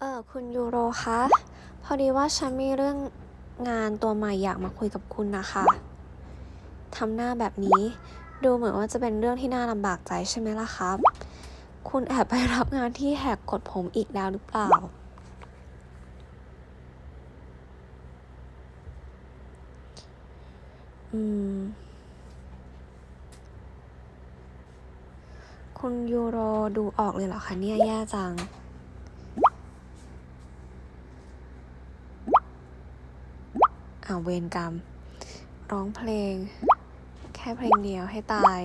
เออคุณยูโรคะพอดีว่าฉันมีเรื่องงานตัวใหม่อยากมาคุยกับคุณนะคะทำหน้าแบบนี้ ดูเหมือนว่าจะเป็นเรื่องที่น่าลำบากใจใช่ไหมล่ะครับ คุณแอบไปรับงานที่แหกกฎผมอีกแล้วหรือเปล่า อืม คุณยูโรดูออกเลยเหรอคะเนี่ยแย่จัง อ่าวเวรกรรม ร้องเพลง แค่เพลงเดียวให้ตาย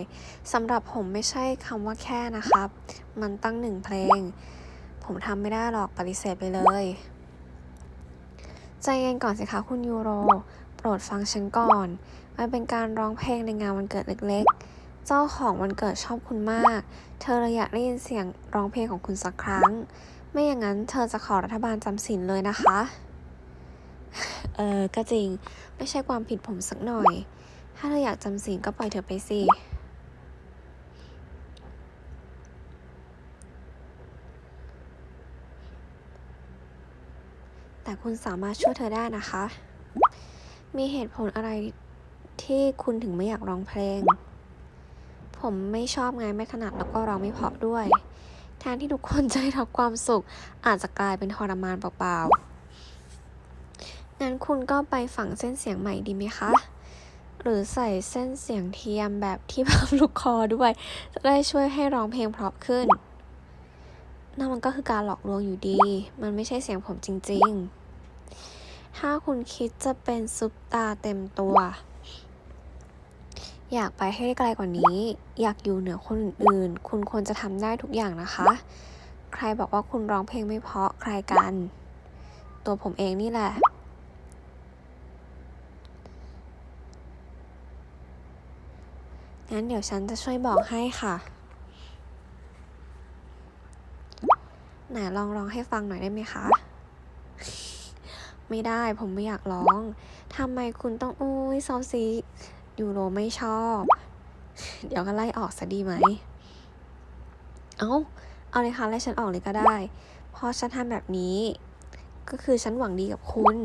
สำหรับผมไม่ใช่คำว่าแค่นะครับ มันตั้งหนึ่งเพลง ผมทำไม่ได้หรอกปฏิเสธไปเลย ใจเย็นก่อนสิคะคุณยูโร โปรดฟังฉันก่อน มันเป็นการร้องเพลงในงานวันเกิดเล็กๆ เจ้าของวันเกิดชอบคุณมาก เธอเลยอยากได้ยินเสียงร้องเพลงของคุณสักครั้ง ไม่อย่างนั้นเธอจะขอรัฐบาลจำศีลเลยนะคะ เออก็จริง ไม่ใช่ความผิดผมสักหน่อย ถ้าเธออยากจำศีลก็ปล่อยเธอไปสิแต่คุณสามารถช่วยเธอได้นะคะ มีเหตุผลอะไรที่คุณถึงไม่อยากร้องเพลง ผมไม่ชอบไงไม่ถนัดแล้วก็ร้องไม่เพาะด้วย แทนที่ทุกคนจะได้รับความสุขอาจจะกลายเป็นทรมานเปล่าๆ งั้นคุณก็ไปฝังเส้นเสียงใหม่ดีไหมคะ หรือใส่เส้นเสียงเทียมแบบที่พับลูกคอด้วย จะได้ช่วยให้ร้องเพลงเพราะขึ้น นั่นมันก็คือการหลอกลวงอยู่ดี มันไม่ใช่เสียงผมจริง ๆ ถ้าคุณคิดจะเป็นซุปตาเต็มตัว อยากไปให้ได้ไกลกว่านี้ อยากอยู่เหนือคนอื่น คุณควรจะทำได้ทุกอย่างนะคะ ใครบอกว่าคุณร้องเพลงไม่เพราะใครกัน ตัวผมเองนี่แหละ งั้นเดี๋ยวฉันจะช่วยบอกให้ค่ะ ไหนลองร้องให้ฟังหน่อยได้ไหมคะ ไม่ได้ผมไม่อยากร้องทำไมคุณต้องโอ้ยซอซียูโรไม่ชอบ เดี๋ยวก็ไล่ออกซะดีไหม เอาเอาเลยค่ะไล่ฉันออกเลยก็ได้ เพราะฉันทำแบบนี้ ก็คือฉันหวังดีกับคุณ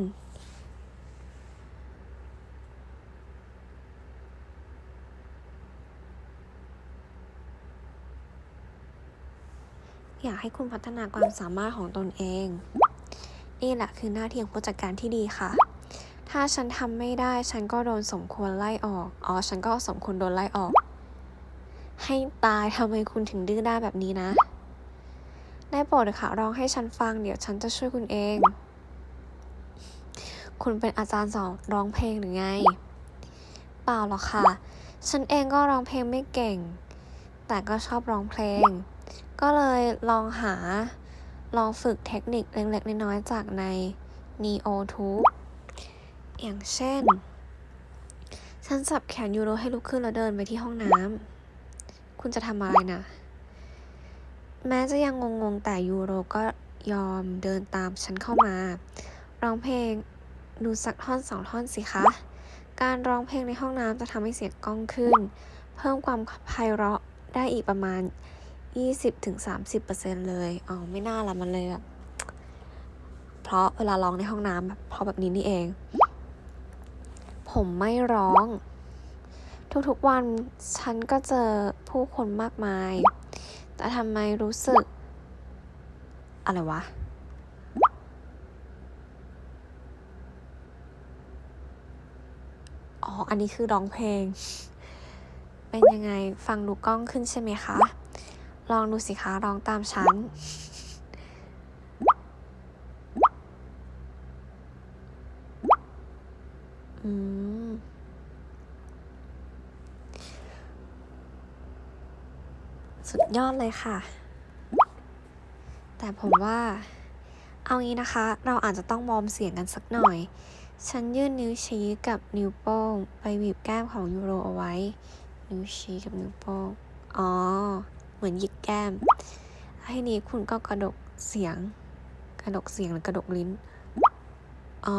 อยากให้คุณพัฒนาความสามารถของตนเอง นี่แหละคือหน้าที่ของผู้จัดการที่ดีค่ะ ถ้าฉันทำไม่ได้ฉันก็โดนสมควรไล่ออก อ๋อ ฉันก็สมควรโดนไล่ออก ให้ตายทำไมคุณถึงดื้อได้แบบนี้นะ ได้โปรดค่ะร้องให้ฉันฟังเดี๋ยวฉันจะช่วยคุณเอง คุณเป็นอาจารย์สอนร้องเพลงหรือไง เปล่าหรอกค่ะ ฉันเองก็ร้องเพลงไม่เก่ง แต่ก็ชอบร้องเพลง ก็เลยลองหาลองฝึกเทคนิคเล็กๆน้อยๆจากใน Neo Tube อย่างเช่น ฉันจับแขนยูโรให้ลุกขึ้นแล้วเดินไปที่ห้องน้ำ คุณจะทำอะไรนะ แม้จะยังงงๆ แต่ยูโรก็ยอมเดินตามฉันเข้ามา ร้องเพลงดูสักท่อนสองท่อนสิคะ การร้องเพลงในห้องน้ำจะทำให้เสียงก้องขึ้น เพิ่มความไพเราะได้อีกประมาณ 20-30%เลยอ๋อไม่น่าละมันเลยแบบเพราะเวลาร้องในห้องน้ำแบบเพราะแบบนี้นี่เอง ผมไม่ร้อง ทุกๆวันฉันก็เจอผู้คนมากมาย แต่ทำไมรู้สึก อะไรวะอ๋อ อันนี้คือร้องเพลง เป็นยังไง ฟังดูกล้องขึ้นใช่ไหมคะ ลองดูสิคะร้องตามฉัน อืม สุดยอดเลยค่ะ แต่ผมว่า เอางี้นะคะ เราอาจจะต้องวอมเสียงกันสักหน่อย ฉันยื่นนิ้วชี้กับนิ้วโป้ง ไปบีบแก้มของยูโรเอาไว้ นิ้วชี้กับนิ้วโป้ง อ๋อ เหมือนหยิกแก้มให้นี้คุณก็กระดกเสียง กระดกเสียงหรือกระดกลิ้น อ๋อ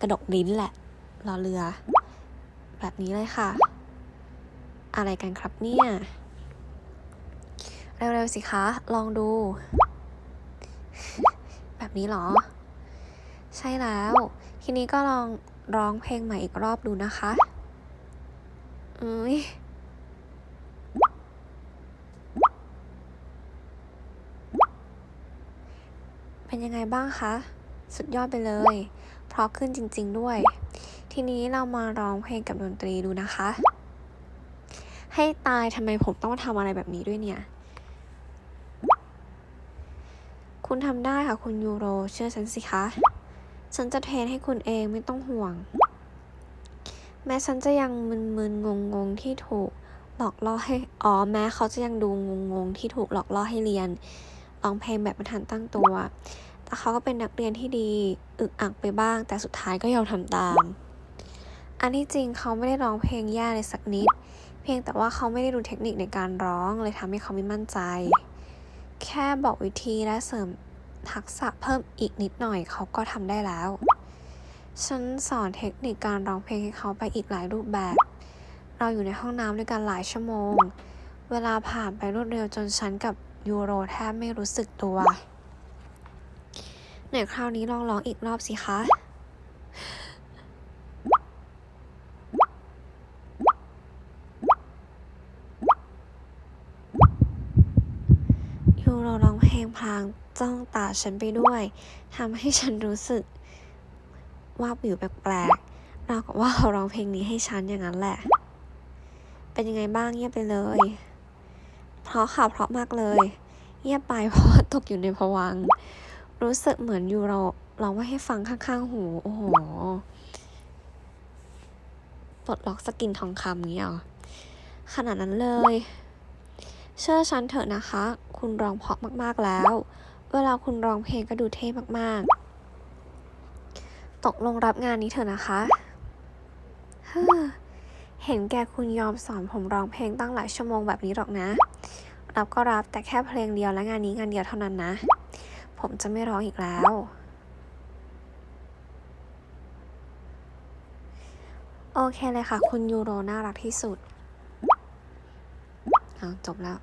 กระดกลิ้นแหละรอเรือ แบบนี้เลยค่ะ อะไรกันครับเนี่ย เร็วๆสิคะ ลองดู แบบนี้เหรอ ใช่แล้ว ทีนี้ก็ลองร้องเพลงใหม่อีกรอบดูนะคะอุ้ย เป็นยังไงบ้างคะ สุดยอดไปเลย เพราะขึ้นจริง ๆด้วย ทีนี้เรามาร้องเพลงกับดนตรีดูนะคะ ให้ตายทำไมผมต้องทำอะไรแบบนี้ด้วยเนี่ย คุณทำได้ค่ะคุณยูโรเชื่อฉันสิคะ ฉันจะเทรนให้คุณเองไม่ต้องห่วง แม้ฉันจะยังมึนๆงงๆที่ถูกหลอกล่อให้ อ๋อ แม้เขาจะยังดูงงๆที่ถูกหลอกล่อให้เรียน ร้องเพลงแบบไม่ทันตั้งตัว แต่เขาก็เป็นนักเรียนที่ดี อึกอักไปบ้าง แต่สุดท้ายก็ยอมทำตาม อันที่จริงเขาไม่ได้ร้องเพลงแย่เลยสักนิด เพียงแต่ว่าเขาไม่ได้ดูเทคนิคในการร้องเลยทำให้เขาไม่มั่นใจ แค่บอกวิธีและเสริมทักษะเพิ่มอีกนิดหน่อยเขาก็ทำได้แล้ว ฉันสอนเทคนิคการร้องเพลงให้เขาไปอีกหลายรูปแบบ เราอยู่ในห้องน้ำด้วยกันหลายชั่วโมง เวลาผ่านไปรวดเร็วจนฉันกับ ยูโรแทบไม่รู้สึกตัว ไหนคราวนี้ลองร้องอีกรอบสิคะยูโรร้องเพลงพลางจ้องตาฉันไปด้วยทำให้ฉันรู้สึกว่าบิวแปลกๆเราวกับว่าเขาร้องเพลงนี้ให้ฉันอย่างนั้นแหละ เป็นยังไงบ้างเงียบไปเลย เพราะค่ะเพราะมากเลย เงียบไปเพราะตกอยู่ในภวัง รู้สึกเหมือนอยูโรร้องว่าให้ฟังข้างๆหู โอ้โหปลดล็อกสกินทองคำนี้เหรอขนาดนั้นเลย เชื่อฉันเถอะนะคะ คุณร้องเพราะมากๆแล้ว เวลาคุณร้องเพลงก็ดูเท่มากๆ ตกลงรับงานนี้เถอะนะคะ เห็นแกคุณยอมสอนผมร้องเพลงตั้งหลายชั่วโมงแบบนี้หรอกนะ รับก็รับแต่แค่เพลงเดียวและงานนี้งานเดียวเท่านั้นนะ ผมจะไม่ร้องอีกแล้ว โอเคเลยค่ะ คุณยูโรน่ารักที่สุด เอาจบแล้ว